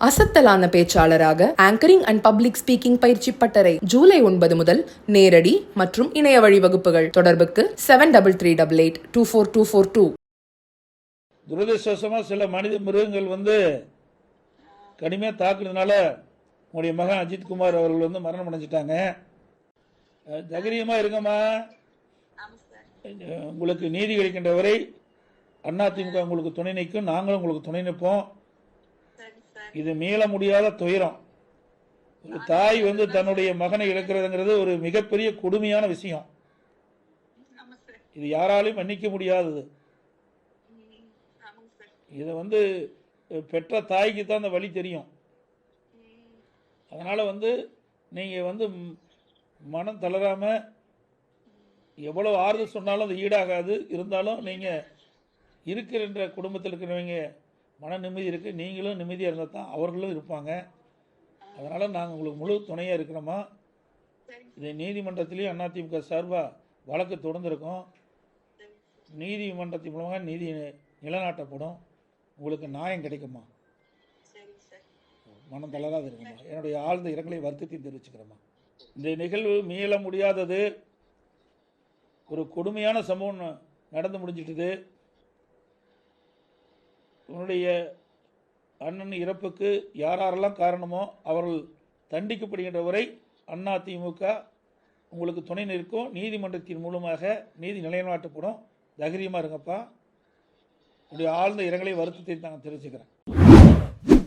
அசத்தலான பேச்சாளராக anchoring and public speaking பயிற்சி பட்டறை ஜூலை ஒன்பது முதல் நேரடி மற்றும் இணைய வழி வகுப்புகள் தொடர்புக்கு seven double three double eight two four two four two துரதிருஷ்டவசமாக சில மனித மிருகங்கள் வந்து கடுமையாக தாக்குனதுனால உங்களுடைய மகன் அஜித்குமார் அவர்கள் வந்து மரணம் அடைஞ்சிட்டாங்க. அஹ், தைரியமா இருங்கம்மா. உங்களுக்கு நீதி கிடைக்கின்ற வரை அதிமுக உங்களுக்கு துணை நிற்கும் நாங்களும் உங்களுக்கு துணை நிற்போம். இது மீள முடியாத துயரம். ஒரு தாய் வந்து தன்னுடைய மகனை இழக்கிறதுங்கிறது ஒரு மிகப்பெரிய கொடுமையான விஷயம். இது யாராலையும் மன்னிக்க முடியாதது. இதை வந்து பெற்ற தாய்க்கு தான் அந்த வழி தெரியும். அதனால் வந்து நீங்கள் வந்து மனம் தளராம எவ்வளோ ஆறுதல் சொன்னாலும் அது ஈடாகாது. இருந்தாலும் நீங்கள் இருக்கிற குடும்பத்தில் இருக்கிறவங்க மன நிம்மதி இருக்குது நீங்களும் நிம்மதியாக இருந்தால் தான் அவர்களும் இருப்பாங்க. அதனால் நாங்கள் உங்களுக்கு முழு துணையாக இருக்கிறோமா? இதை நீதிமன்றத்திலையும் அதிமுக சார்பாக வழக்கு தொடர்ந்துருக்கோம். நீதிமன்றத்தின் மூலமாக நீதி நிலநாட்டப்படும். உங்களுக்கு நியாயம் கிடைக்குமா? மனம் தளராது இருக்குமா என்னுடைய ஆழ்ந்த இரங்கலை வருத்தத்தையும் தெரிவிச்சுக்கிறோமா இந்த நிகழ்வு மீள முடியாதது ஒரு கொடுமையான சம்பவம் ந- நடந்து முடிஞ்சிட்டுது. உன்னுடைய அண்ணன் இறப்புக்கு யாரெல்லாம் காரணமோ அவர்கள் தண்டிக்கப்படுகின்ற வரை அண்ணா திமுக உங்களுக்கு துணை நிற்கும். நீதிமன்றத்தின் மூலமாக நீதி நிலைநாட்டப்படும். தைரியமாக இருங்கப்பா. உங்களுடைய ஆழ்ந்த இரங்கலை வருத்தத்தை நாங்கள் தெரிவிச்சுக்கிறேன்.